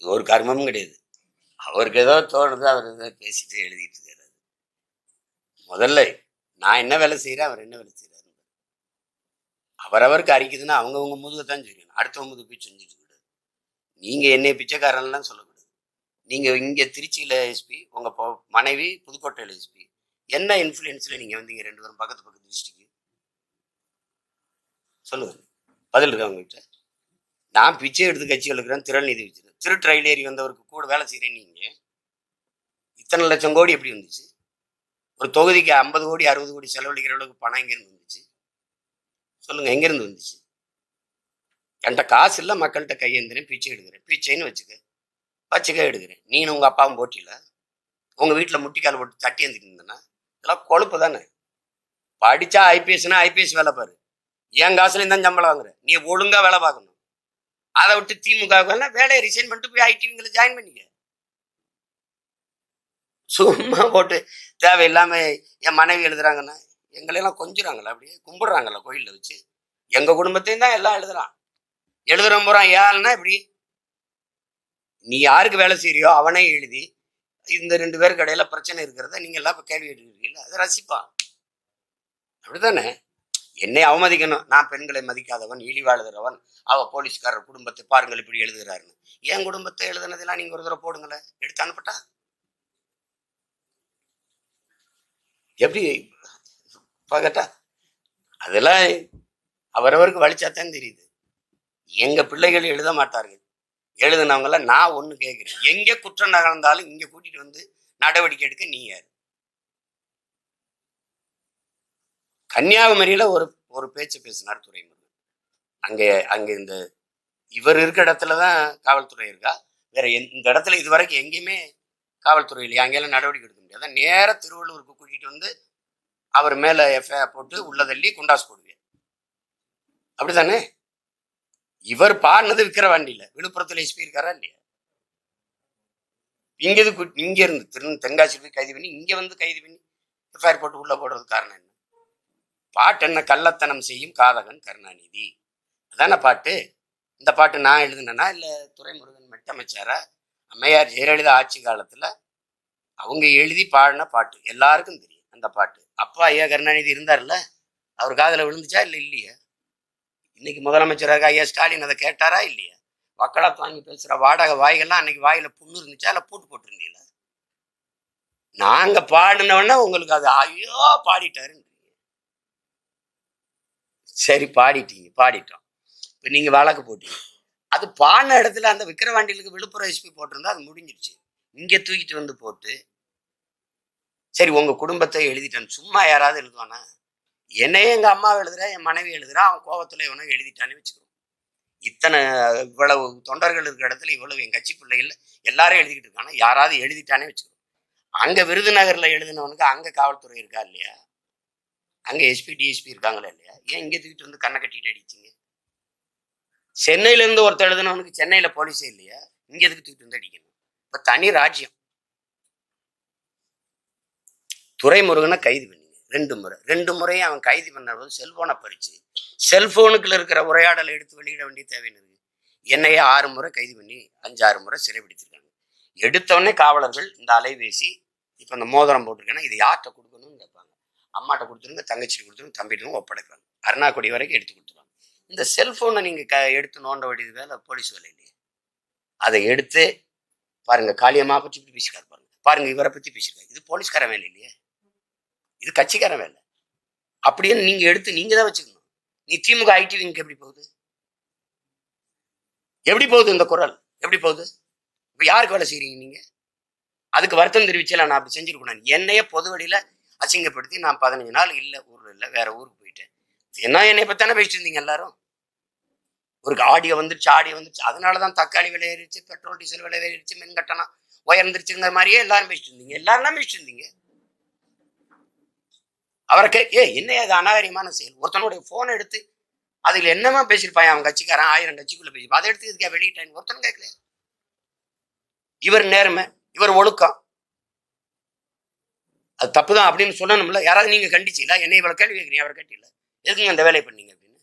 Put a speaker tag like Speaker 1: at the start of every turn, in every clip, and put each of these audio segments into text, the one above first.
Speaker 1: ஒரு கர்மமும் கிடையாது. அவருக்கு ஏதோ தோணுது அவர் ஏதோ பேசிட்டு எழுதிட்டு இருக்காரு. முதல்ல நான் என்ன வேலை செய்கிறேன் அவர் என்ன வேலை செய்கிறாரு அவரவருக்கு அரிக்குதுன்னா அவங்கவுங்க முதுகை தான் செய்யணும் அடுத்தவங்க முதுகு போய் செஞ்சுட்டு கூடாது நீங்கள் என்னை பிச்சைக்காரன்லாம் சொல்லக்கூடாது. நீங்கள் இங்கே திருச்சியில் எஸ்பி உங்கள் மனைவி புதுக்கோட்டையில் எஸ்பி என்ன இன்ஃப்ளூயன்ஸில் நீங்கள் வந்தீங்க? ரெண்டு பேரும் பக்கத்து பக்கத்து டிஸ்ட்ரிக்ட் சொல்லுங்க. பதில் இருக்கா உங்ககிட்ட? நான் பிச்சை எடுத்து கட்சி எழுக்கிறேன் திரள் நிதி திரு ரயில் ஏறி வந்தவருக்கு கூட வேலை செய்கிறேன் நீங்கள் இத்தனை லட்சம் கோடி எப்படி வந்துச்சு? ஒரு தொகுதிக்கு ஐம்பது கோடி அறுபது கோடி செலவழிக்கிற அளவுக்கு பணம் எங்கேருந்து வந்துச்சு? சொல்லுங்கள் எங்கேருந்து வந்துச்சு? என்கிட்ட காசு இல்லை மக்கள்கிட்ட கையேந்திரேன் பிச்சை எடுக்கிறேன். பிச்சைன்னு வச்சுக்க. வச்சுக்க எடுக்கிறேன். நீனும் உங்கள் அப்பாவும் போட்டியில. உங்கள் வீட்டில் முட்டிக்கால் போட்டு தட்டி எழுந்துட்டு இருந்தேன்னா இதெல்லாம் கொழுப்பு தானே? படித்தா ஐபிஎஸ்னா ஐபிஎஸ் வேலை பாரு. என் காசுலேயும் தான் சம்பளம் வாங்குற நீ ஒழுங்காக வேலை பார்க்கணும். அதை விட்டு திமுக வேலையை ரிசைன் பண்ணிட்டு போய் ஐடிவிங்களை ஜாயின் பண்ணிக்க. சும்மா போட்டு தேவையில்லாம என் மனைவி எழுதுறாங்கன்னா எங்களையெல்லாம் கொஞ்சுறாங்களா அப்படியே கும்பிடுறாங்களா கோயிலில் வச்சு. எங்க குடும்பத்தையும் தான் எல்லாம் எழுதுறான் எழுதுற போறான் ஏன்னா இப்படி நீ யாருக்கு வேலை செய்யறியோ அவனே எழுதி இந்த ரெண்டு பேருக்கு இடையில பிரச்சனை இருக்கிறத நீங்க எல்லாம் இப்ப கேள்வி எடுக்கிறீங்களா அதை ரசிப்பான் அப்படித்தானே? என்னை அவமதிக்கணும். நான் பெண்களை மதிக்காதவன் இழிவாழுகிறவன் அவ போலீஸ்காரர் குடும்பத்தை பாருங்கள் இப்படி எழுதுகிறாருன்னு. என் குடும்பத்தை எழுதுனதெல்லாம் நீங்க ஒரு தடவை போடுங்களேன். எடுத்து அனுப்பட்டா? எப்படி? பார்க்கட்டா? அதெல்லாம் அவரவருக்கு வலிச்சாத்தான் தெரியுது. எங்க பிள்ளைகள் எழுத மாட்டார்கள். எழுதுனவங்கள நான் ஒண்ணு கேட்குறேன். எங்கே குற்றம் நகர்ந்தாலும் இங்கே கூட்டிகிட்டு வந்து நடவடிக்கை எடுக்க நீ யார்? கன்னியாகுமரியில ஒரு ஒரு பேச்சு பேசினார் துறைமுருகன் அங்கே அங்கே இந்த இவர் இருக்கிற இடத்துல தான் காவல்துறை இருக்கா? வேற எந் இந்த இடத்துல இது வரைக்கும் எங்கேயுமே காவல்துறை இல்லையா? அங்கெல்லாம் நடவடிக்கை எடுக்க முடியாது? அதான் நேர திருவள்ளூருக்கு கூட்டிட்டு வந்து அவர் மேலே எஃப்ஐஆர் போட்டு உள்ளதள்ளி குண்டாஸ் குண்டாஸ் போடுவேன் அப்படிதானே இவர் பாடினது விக்கிரவாண்டியில. விழுப்புரத்தில் எஸ்பி இருக்காரா இல்லையா? இங்க இங்கே இருந்து திரு தென்காசி போய் கைது பண்ணி இங்கே வந்து கைது பண்ணி எஃப்ஐஆர் போட்டு உள்ளே போடுறது காரணம் என்ன? பாட்டு என்ன கள்ளத்தனம் செய்யும் காதகன் கருணாநிதி. அதான பாட்டு? இந்த பாட்டு நான் எழுதுனேனா இல்லை துரைமுருகன் மெட்டமைச்சாரா? அம்மையார் ஜெயலலிதா ஆட்சி காலத்தில் அவங்க எழுதி பாடின பாட்டு. எல்லாருக்கும் தெரியும் அந்த பாட்டு. அப்பா ஐயா கருணாநிதி இருந்தார்ல? அவர் காதில் விழுந்துச்சா இல்லை இல்லையா? இன்னைக்கு முதலமைச்சராக ஐயா ஸ்டாலின் அதை கேட்டாரா இல்லையா? வக்கலாக தாங்கி பேசுகிற வாடகை வாய்கள்லாம் அன்னைக்கு வாயில் புண்ணு இருந்துச்சா இல்லை பூட்டு போட்டிருந்தீங்களா? நாங்கள் பாடினவொன்னே உங்களுக்கு அது ஐயோ பாடிட்டாருன்னு. சரி பாடிட்டீங்க பாடிட்டோம். இப்போ நீங்கள் வழக்கு போட்டீங்க. அது பாடின இடத்துல அந்த விக்கிரவாண்டிலுக்கு விழுப்புரம் எஸ்பி போட்டிருந்தா அது முடிஞ்சிருச்சு இங்கே தூக்கிட்டு வந்து போட்டு சரி உங்கள் குடும்பத்தை எழுதிட்டான். சும்மா யாராவது எழுதுவானா? என்னையே எங்கள் அம்மா எழுதுறா என் மனைவி எழுதுறா அவன் கோபத்தில் இவனை எழுதிட்டான்னு வச்சுக்கிறோம் இத்தனை இவ்வளவு தொண்டர்கள் இருக்கிற இடத்துல இவ்வளவு என் கட்சி பிள்ளைகள் எல்லாரும் எழுதிக்கிட்டு இருக்கானா யாராவது எழுதிட்டானே வச்சுக்கிறோம் அங்கே விருதுநகரில் எழுதினவனுக்கு அங்கே காவல்துறை இருக்கா இல்லையா? அங்க எஸ்பி டிஎஸ்பி இருக்காங்களா இல்லையா? ஏன் இங்க தூக்கிட்டு வந்து கண்ணை கட்டிட்டு அடிச்சீங்க? சென்னையில இருந்து ஒருத்தர் எழுதுனவனுக்கு சென்னையில போலீஸே இல்லையா? இங்க எதுக்கு தூக்கிட்டு வந்து அடிக்கணும்? இப்ப தனி ராஜ்யம். துரைமுருகனை கைது பண்ணிங்க. ரெண்டு முறை. ரெண்டு முறையும் அவன் கைது பண்ணபோது செல்போனை பறிச்சு செல்போனுக்குள்ள இருக்கிற உரையாடலை எடுத்து வெளியிட வேண்டிய தேவைன்னு என்னையே ஆறு முறை கைது பண்ணி அஞ்சாறு முறை சிறைபிடித்திருக்காங்க எடுத்தவொடனே காவலர்கள் இந்த அலைபேசி இப்போ இந்த மோதிரம் போட்டிருக்கேன்னா இது யார்கிட்ட கொடுக்கணும்னு அம்மாட்ட கொடுத்துருங்க தங்கச்சிட்டு கொடுத்துருங்க தம்பிட்டு ஒப்படைப்பாங்க அருணாக்குடி வரைக்கும் எடுத்து கொடுத்துருவாங்க இந்த செல்போனை நீங்க க எடுத்து நோண்ட வேண்டியது வேலை போலீஸ் வேலை இல்லையே. அதை எடுத்து பாருங்க காளியம்மா பற்றி இப்படி பேசிக்காரு பாருங்க. பாருங்க இவரை பத்தி பேசியிருக்காரு இது போலீஸ்கார வேலை இல்லையே. இது கட்சிக்கார வேலை. அப்படின்னு நீங்க எடுத்து நீங்க தான் வச்சுக்கணும். நீ திமுக ஐடி விங்க்கு எப்படி போகுது? எப்படி போகுது இந்த குரல்? எப்படி போகுது? இப்போ யாருக்கு வேலை செய்கிறீங்க நீங்கள் அதுக்கு வருத்தம் தெரிவிச்சல நான் அப்படி செஞ்சுருக்கணும் என்னையே பொது வழியில் அசிங்கப்படுத்தி நான் பதினஞ்சு நாள் இல்லை ஊரில் இல்லை வேற ஊருக்கு போயிட்டேன். என்ன என்னை பத்தானே பேசிட்டு இருந்தீங்க எல்லாரும்? ஒரு ஆடியோ வந்துருச்சு ஆடியோ வந்துருச்சு. அதனாலதான் தக்காளி விலை பெட்ரோல் டீசல் விலை ஏறிச்சு மின் கட்டணம் உயர்ந்துருச்சுங்கிற மாதிரியே எல்லாரும் பேசிட்டு இருந்தீங்க. எல்லாரும் தான் பேசிட்டு இருந்தீங்க. அவரை கே ஏ என்ன அது அநாகரிகமான செயல்? ஒருத்தனுடைய ஃபோனை எடுத்து அதில் என்னமா பேசியிருப்பான் அவன் கட்சிக்காரன்? ஆயிரம் கட்சிக்குள்ளே பேசியிருப்பான். அதை எடுத்து இதுக்கா வெளியிட்டான் ஒருத்தனும் கேட்கல இவர் நேர்மை இவர் ஒழுக்கம் அது தப்பு தான் அப்படின்னு சொன்னோம்ல யாராவது நீங்கள் கண்டிச்சிங்களா? என்னை இவ்வளோ கேள்வி கேட்குறீங்க அவரை கேட்டில்ல. எதுக்குங்க அந்த வேலையை பண்ணீங்க அப்படின்னு?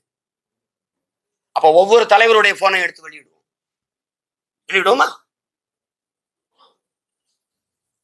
Speaker 1: அப்போ ஒவ்வொரு தலைவருடைய ஃபோனை எடுத்து வெளியிடுவோம். வெளியிடுவோமா?